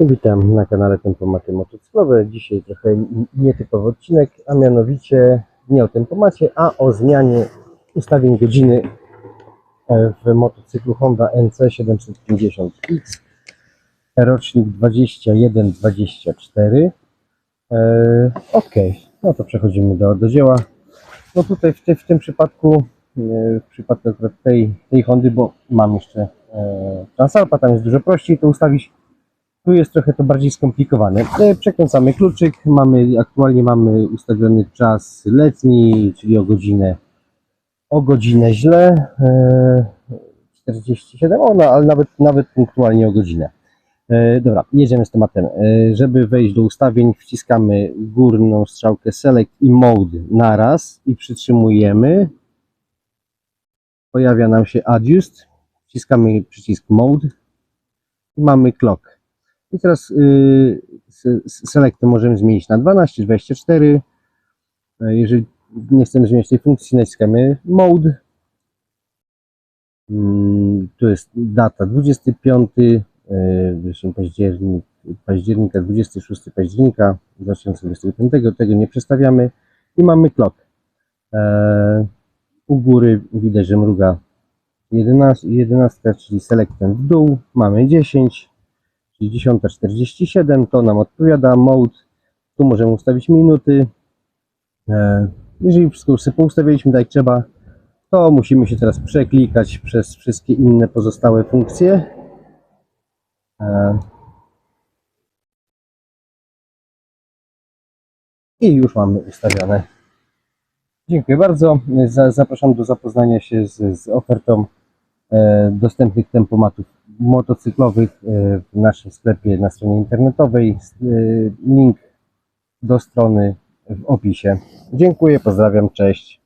Witam na kanale Tempomaty Motocyklowe. Dzisiaj trochę nietypowy odcinek, a mianowicie nie o tempomacie, a o zmianie ustawień godziny e, w motocyklu Honda NC750X rocznik 2124. E, ok, no to przechodzimy do, do dzieła. No tutaj w, ty, w tym przypadku, e, w przypadku akurat tej, tej Hondy, bo mam jeszcze Transalpa, tam jest dużo prościej to ustawić. Tu jest trochę to bardziej skomplikowane. E, Przekręcamy kluczyk, mamy, aktualnie mamy ustawiony czas letni, czyli o godzinę, o godzinę źle, e, 47, o, no, ale nawet, nawet punktualnie o godzinę. E, Dobra, jedziemy z tematem. E, Żeby wejść do ustawień, wciskamy górną strzałkę Select i Mode naraz i przytrzymujemy. Pojawia nam się Adjust, wciskamy przycisk Mode i mamy clock. I teraz y, se- selectem możemy zmienić na 12, 24. E, Jeżeli nie chcemy zmieniać tej funkcji, naciskamy Mode. Mm, Tu jest data 25 e, września, październik, października, 26 października 2025. Tego nie przestawiamy. I mamy clock. E, U góry widać, że mruga 11, 11 czyli selectem w dół. Mamy 10 czyli 10.47, to nam odpowiada mode. Tu możemy ustawić minuty. E, Jeżeli wszystko już sobie poustawialiśmy tak jak trzeba, to musimy się teraz przeklikać przez wszystkie inne pozostałe funkcje. E, I już mamy ustawione. Dziękuję bardzo. Za- Zapraszam do zapoznania się z, z ofertą e, dostępnych tempomatów motocyklowych e, w naszym sklepie na stronie internetowej. E, Link do strony w opisie. Dziękuję, pozdrawiam, cześć.